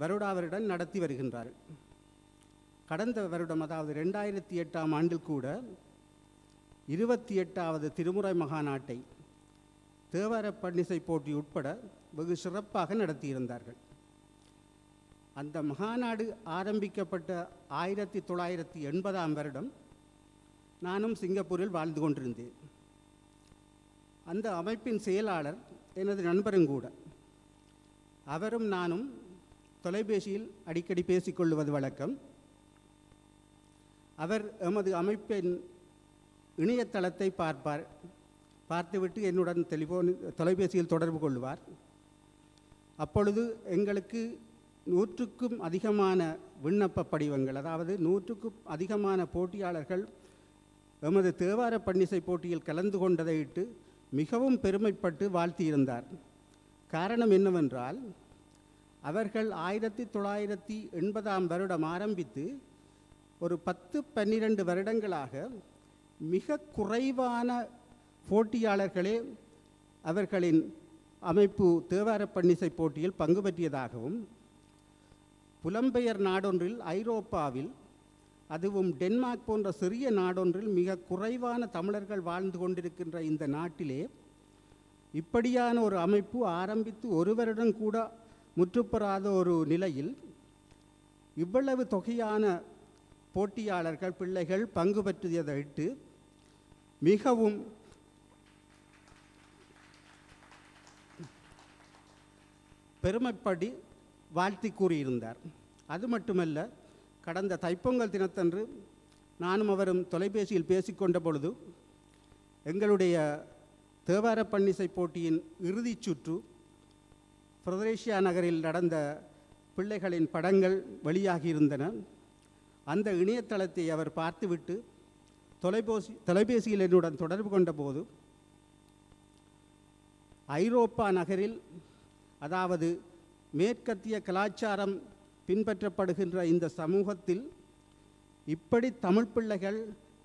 வருடா வருடம் நடத்தி வருகின்றார்கள். கடந்த வருடம் அதாவது ரெண்டாயிரத்தி எட்டாம் ஆண்டில் கூட இருபத்தி எட்டாவது திருமுறை மகாநாட்டை தேவார பன்னிசை போட்டி உட்பட வெகு சிறப்பாக நடத்தியிருந்தார்கள். அந்த மகாநாடு ஆரம்பிக்கப்பட்ட ஆயிரத்தி தொள்ளாயிரத்தி எண்பதாம் வருடம் நானும் சிங்கப்பூரில் வாழ்ந்து கொண்டிருந்தேன். அந்த அமைப்பின் செயலாளர் எனது நண்பரும் கூட. அவரும் நானும் தொலைபேசியில் அடிக்கடி பேசிக்கொள்வது வழக்கம். அவர் எமது அமைப்பின் இணையதளத்தை பார்ப்பார் பார்த்துவிட்டு என்னுடன் டெலிஃபோன் தொலைபேசியில் தொடர்பு கொள்வார். அப்பொழுது எங்களுக்கு நூற்றுக்கும் அதிகமான விண்ணப்ப படிவங்கள் அதாவது நூற்றுக்கும் அதிகமான போட்டியாளர்கள் எமது தேவார பன்னிசை போட்டியில் கலந்து கொண்டதை இட்டு மிகவும் பெருமைப்பட்டு வாழ்த்தியிருந்தார். காரணம் என்னவென்றால் அவர்கள் ஆயிரத்தி தொள்ளாயிரத்தி எண்பதாம் வருடம் ஆரம்பித்து ஒரு பத்து பன்னிரண்டு வருடங்களாக மிக குறைவான போட்டியாளர்களே அவர்களின் அமைப்பு தேவார பன்னிசை போட்டியில் பங்கு பற்றியதாகவும் புலம்பெயர் நாடொன்றில் ஐரோப்பாவில் அதுவும் டென்மார்க் போன்ற சிறிய நாடொன்றில் மிக குறைவான தமிழர்கள் வாழ்ந்து கொண்டிருக்கின்ற இந்த நாட்டிலே இப்படியான ஒரு அமைப்பு ஆரம்பித்து ஒரு வருடம் கூட முற்றுப்பெறாத ஒரு நிலையில் இவ்வளவு தொகையான போட்டியாளர்கள் பிள்ளைகள் பங்கு பெற்றதை இட்டு மிகவும் பெருமைப்படி வாழ்த்தி கூறியிருந்தார். அது மட்டுமல்ல கடந்த தைப்பொங்கல் தினத்தன்று நானும் அவரும் தொலைபேசியில் பேசிக்கொண்ட பொழுது எங்களுடைய தேவார பன்னிசை போட்டியின் இறுதிச் சுற்று பிரதரேஷியா நகரில் நடந்த பிள்ளைகளின் படங்கள் வெளியாகியிருந்தன. அந்த இணையதளத்தை அவர் பார்த்துவிட்டு தொலைபேசி தொலைபேசியில் என்னுடன் தொடர்பு கொண்டபோது ஐரோப்பா நகரில் அதாவது மேற்கத்திய கலாச்சாரம் பின்பற்றப்படுகின்ற இந்த சமூகத்தில் இப்படி தமிழ் பிள்ளைகள்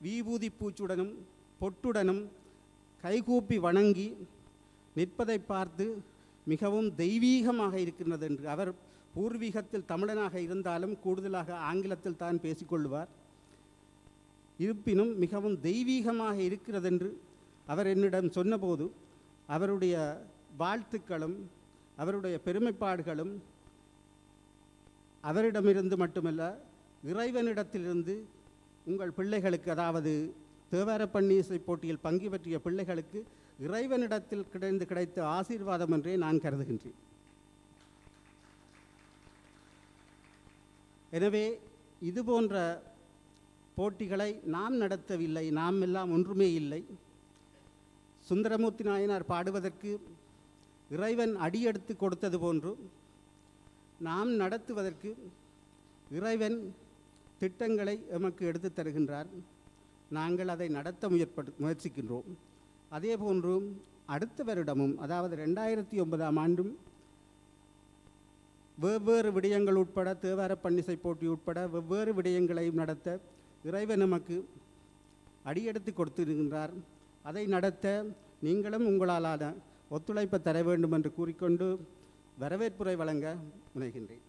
வீபூதி பூச்சுடனும் பொட்டுடனும் கைகூப்பி வணங்கி நிற்பதை பார்த்து மிகவும் தெய்வீகமாக இருக்கின்றது என்று அவர் பூர்வீகத்தில் தமிழனாக இருந்தாலும் கூடுதலாக ஆங்கிலத்தில் தான் பேசிக்கொள்வார். இருப்பினும் மிகவும் தெய்வீகமாக இருக்கிறது என்று அவர் என்னிடம் சொன்னபோது அவருடைய வாழ்த்துக்களும் அவருடைய பெருமைப்பாடுகளும் அவரிடமிருந்து மட்டுமல்ல இறைவனிடத்திலிருந்து உங்கள் பிள்ளைகளுக்கு அதாவது தேவார பன்னீசை போட்டியில் பங்கு பெற்றிய பிள்ளைகளுக்கு இறைவனிடத்தில் கிடைந்து கிடைத்த ஆசீர்வாதம் என்றே நான் கருதுகின்றேன். எனவே இது போன்ற போட்டிகளை நாம் நடத்தவில்லை நாம் எல்லாம் ஒன்றுமே இல்லை. சுந்தரமூர்த்தி நாயனார் பாடுவதற்கு இறைவன் அடியெடுத்து கொடுத்தது போன்று நாம் நடத்துவதற்கு இறைவன் திட்டங்களை எமக்கு எடுத்து தருகின்றார். நாங்கள் அதை நடத்த முயற்படு முயற்சிக்கின்றோம். அதேபோன்று அடுத்த வருடமும் அதாவது ரெண்டாயிரத்தி ஒன்பதாம் ஆண்டும் வெவ்வேறு விடயங்கள் உட்பட தேவார பன்னிசை போட்டி உட்பட வெவ்வேறு விடயங்களையும் நடத்த இறைவன் நமக்கு அடியெடுத்து கொடுத்திருக்கின்றார். அதை நடத்த நீங்களும் உங்களாலான ஒத்துழைப்பை தர வேண்டும் என்று கூறிக்கொண்டு வரவேற்புரை வழங்க முனைகின்றேன்.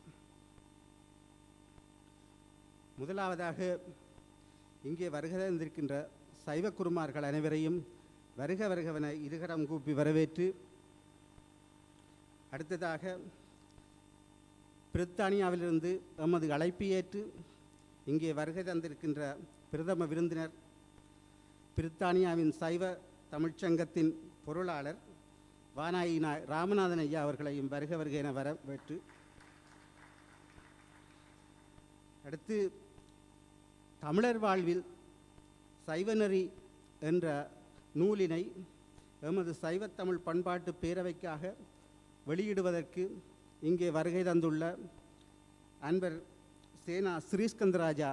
முதலாவதாக இங்கே வருகிற தந்திருக்கின்ற சைவ குருமார்கள் அனைவரையும் வருக வருகவன இருகரம் கூப்பி வரவேற்று. அடுத்ததாக பிரித்தானியாவிலிருந்து எமது அழைப்பு ஏற்று இங்கே வருகை தந்திருக்கின்ற பிரதம விருந்தினர் பிரித்தானியாவின் சைவ தமிழ்ச்சங்கத்தின் பொருளாளர் வானாயி நா ராமநாதன் ஐயா அவர்களையும் வருக வருக என வரவேற்று. அடுத்து தமிழர் வாழ்வில் சைவநெறி என்ற நூலினை எமது சைவத்தமிழ் பண்பாட்டு பேரவைக்காக வெளியிடுவதற்கு இங்கே வருகை தந்துள்ள அன்பர் சேனா ஸ்ரீஸ்கந்தராஜா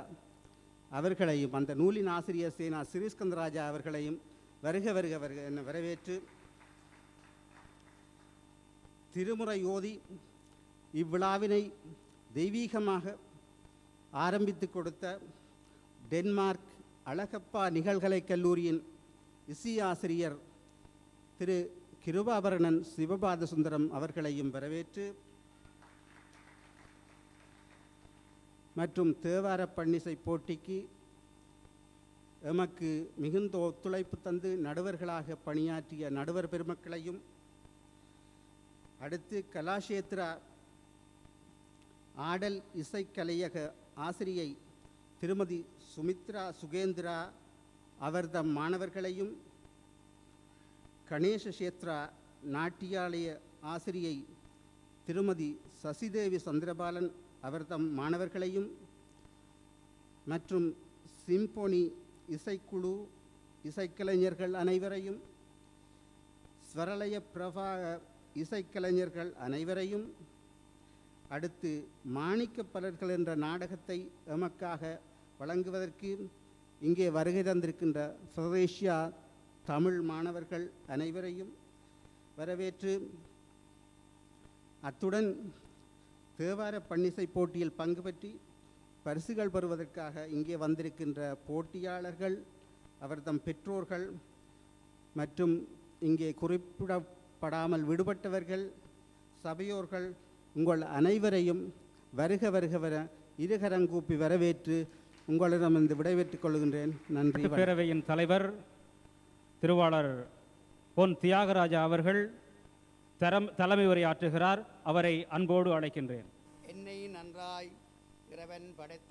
அவர்களையும் அந்த நூலின் ஆசிரியர் சேனா ஸ்ரீஸ்கந்தராஜா அவர்களையும் வருக வருக வருக என வரவேற்று திருமுறை ஓதி இவ்விழாவினை தெய்வீகமாக ஆரம்பித்து கொடுத்த டென்மார்க் அழகப்பா நிகழ்கலை கல்லூரியின் இசை ஆசிரியர் திரு கிருபாபரணன் சிவபாத சுந்தரம் அவர்களையும் வரவேற்று மற்றும் தேவார பன்னிசை போட்டிக்கு எமக்கு மிகுந்த ஒத்துழைப்பு தந்து நடுவர்களாக பணியாற்றிய நடுவர் பெருமக்களையும் அடுத்து கலாஷேத்ரா ஆடல் இசைக்கலையக ஆசிரியை திருமதி சுமித்ரா சுகேந்திரா அவர்தம் மாணவர்களையும் கணேச சேத்ரா நாட்டியாலய ஆசிரியை திருமதி சசிதேவி சந்திரபாலன் அவர் தம் மாணவர்களையும் மற்றும் சிம்போனி இசைக்குழு இசைக்கலைஞர்கள் அனைவரையும் ஸ்வரலய பிரபாக இசைக்கலைஞர்கள் அனைவரையும் அடுத்து மாணிக்க பலர்கள் என்ற நாடகத்தை எமக்காக வழங்குவதற்கு இங்கே வருகை தந்திருக்கின்ற ஃபெடரேஷியா தமிழ் மாணவர்கள் அனைவரையும் வரவேற்று அத்துடன் தேவார பன்னிசை போட்டியில் பங்கு பற்றி பரிசுகள் பெறுவதற்காக இங்கே வந்திருக்கின்ற போட்டியாளர்கள் அவர்தம் பெற்றோர்கள் மற்றும் இங்கே குறிப்பிடப்படாமல் விடுபட்டவர்கள் சபையோர்கள் உங்கள் அனைவரையும் வருக வருக வர இருகரங்கூப்பி வரவேற்று உங்களிடமிருந்து விடைபெற்றுக் கொள்கின்றேன். நன்றி. பேரவையின் தலைவர் திருவாளர் பொன் தியாகராஜா அவர்கள் தரம் தலைமை உரையாற்றுகிறார் அவரை அன்போடு அழைக்கின்றேன். என்னை நன்றாய் இறைவன் படைத்த